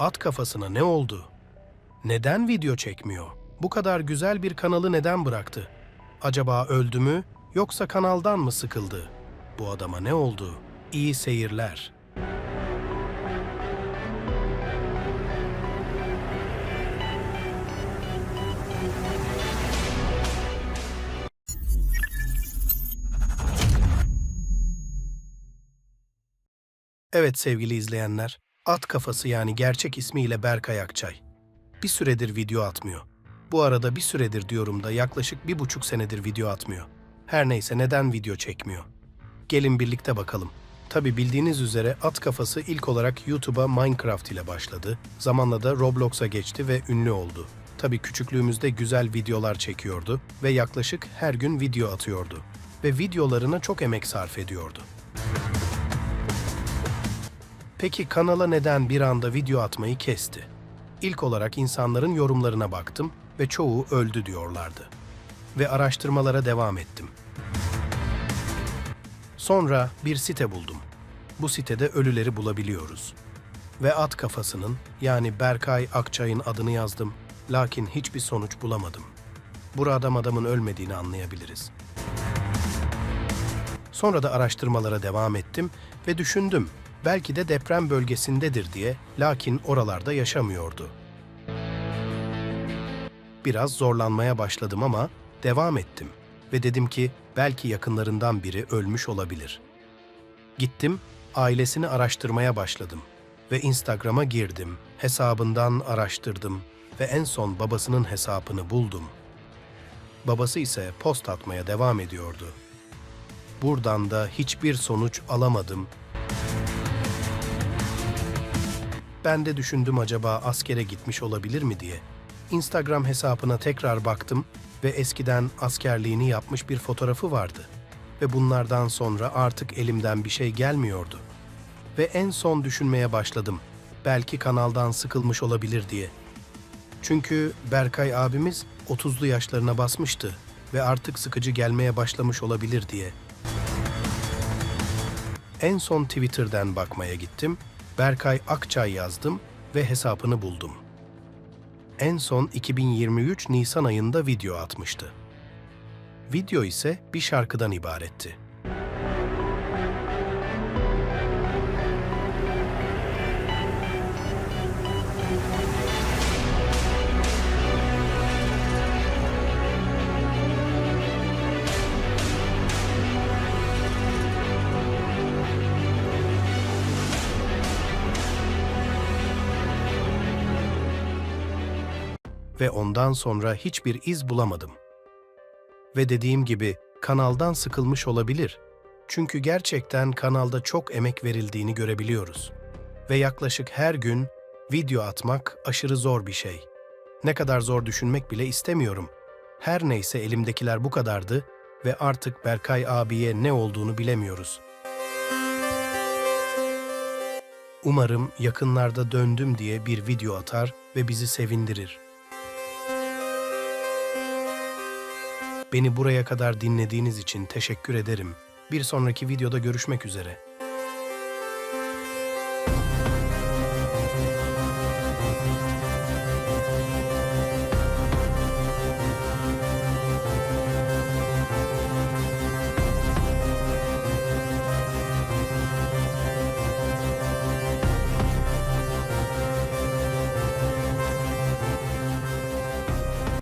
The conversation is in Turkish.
At kafasına ne oldu? Neden video çekmiyor? Bu kadar güzel bir kanalı neden bıraktı? Acaba öldü mü yoksa kanaldan mı sıkıldı? Bu adama ne oldu? İyi seyirler. Evet sevgili izleyenler, at kafası yani gerçek ismiyle Berkay Akçay. Bir süredir video atmıyor. Bu arada bir süredir diyorum da yaklaşık bir buçuk senedir video atmıyor. Her neyse neden video çekmiyor? Gelin birlikte bakalım. Tabi bildiğiniz üzere at kafası ilk olarak YouTube'a Minecraft ile başladı. Zamanla da Roblox'a geçti ve ünlü oldu. Tabi küçüklüğümüzde güzel videolar çekiyordu ve yaklaşık her gün video atıyordu. Ve videolarına çok emek sarf ediyordu. Peki kanala neden bir anda video atmayı kesti? İlk olarak insanların yorumlarına baktım ve çoğu öldü diyorlardı. Ve araştırmalara devam ettim. Sonra bir site buldum. Bu sitede ölüleri bulabiliyoruz. Ve at kafasının yani Berkay Akçay'ın adını yazdım. Lakin hiçbir sonuç bulamadım. Burada adamın ölmediğini anlayabiliriz. Sonra da araştırmalara devam ettim ve düşündüm. Belki de deprem bölgesindedir diye, lakin oralarda yaşamıyordu. Biraz zorlanmaya başladım ama devam ettim ve dedim ki belki yakınlarından biri ölmüş olabilir. Gittim, ailesini araştırmaya başladım ve Instagram'a girdim, hesabından araştırdım ve en son babasının hesabını buldum. Babası ise post atmaya devam ediyordu. Buradan da hiçbir sonuç alamadım Ben de düşündüm acaba askere gitmiş olabilir mi diye. Instagram hesabına tekrar baktım ve eskiden askerliğini yapmış bir fotoğrafı vardı. Ve bunlardan sonra artık elimden bir şey gelmiyordu. Ve en son düşünmeye başladım. Belki kanaldan sıkılmış olabilir diye. Çünkü Berkay abimiz 30'lu yaşlarına basmıştı ve artık sıkıcı gelmeye başlamış olabilir diye. En son Twitter'dan bakmaya gittim. Berkay Akçay yazdım ve hesabını buldum. En son 2023 Nisan ayında video atmıştı. Video ise bir şarkıdan ibaretti. Ve ondan sonra hiçbir iz bulamadım. Ve dediğim gibi kanaldan sıkılmış olabilir. Çünkü gerçekten kanalda çok emek verildiğini görebiliyoruz. Ve yaklaşık her gün video atmak aşırı zor bir şey. Ne kadar zor düşünmek bile istemiyorum. Her neyse elimdekiler bu kadardı ve artık Berkay abiye ne olduğunu bilemiyoruz. Umarım yakınlarda döndüm diye bir video atar ve bizi sevindirir. Beni buraya kadar dinlediğiniz için teşekkür ederim. Bir sonraki videoda görüşmek üzere.